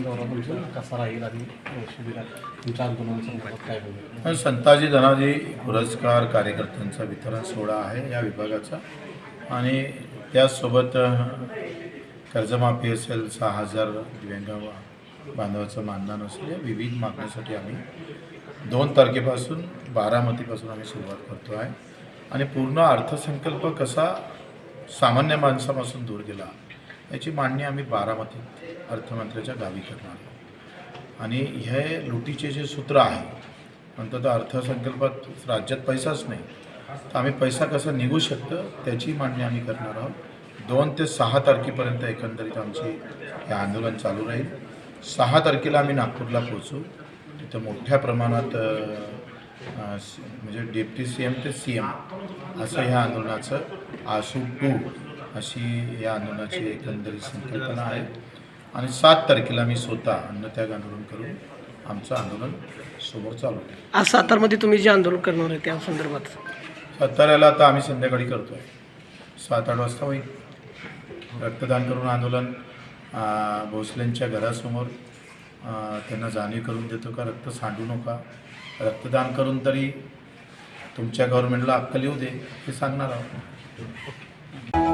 दौरा तुमचा कसा राहील आणि शिबिरात तुमच्या आंदोलनासंदर्भात काय होईल? संताजी धनाजी पुरस्कार कार्यकर्त्यांचा वितरण सोहळा आहे या विभागाचा. आणि त्याचसोबत कर्जमाफी असेल सहा हजार दिव्यांग बांधवाचं मानधन असेल या विविध मागण्यासाठी आम्ही दोन तारखेपासून बारामतीपासून आम्ही सुरुवात करतो आहे. आणि पूर्ण अर्थसंकल्प कसा सामान्य माणसापासून दूर गेला याची मांडणी आम्ही बारामतीत अर्थमंत्र्याच्या गावी करणार. आहोत आणि हे लुटीचे जे सूत्र आहे म्हणतात अर्थसंकल्पात राज्यात पैसाच नाही. तर आम्ही पैसा कसा निघू शकतं त्याची मांडणी आम्ही करणार आहोत. दोन ते सहा तारखेपर्यंत एकंदरीत आमची हे आंदोलन चालू राहील. सहा तारखेला आम्ही नागपूरला पोचू तिथं मोठ्या प्रमाणात म्हणजे डेप्टी सी एम ते सी एम असं ह्या आंदोलनाचं आसू टू अशी या आंदोलनाची एकंदरीत संकल्पना आहे. आणि सात तारखेला मी स्वतः अन्नत्याग आंदोलन करून आमचं आंदोलन समोर चालू आहे आज सातारमध्ये तुम्ही जे आंदोलन करणार आहे त्या संदर्भात? साताऱ्याला आता आम्ही संध्याकाळी करतो आहे सात आठ वाजता होईल. रक्तदान करून आंदोलन अं, भोसलेंच्या घरासमोर अं, त्यांना जाणीव करून देतो का? रक्त सांडू नका. रक्तदान करून तरी तुमच्या गव्हर्नमेंटला अक्कल येऊ दे हे सांगणार आहोत.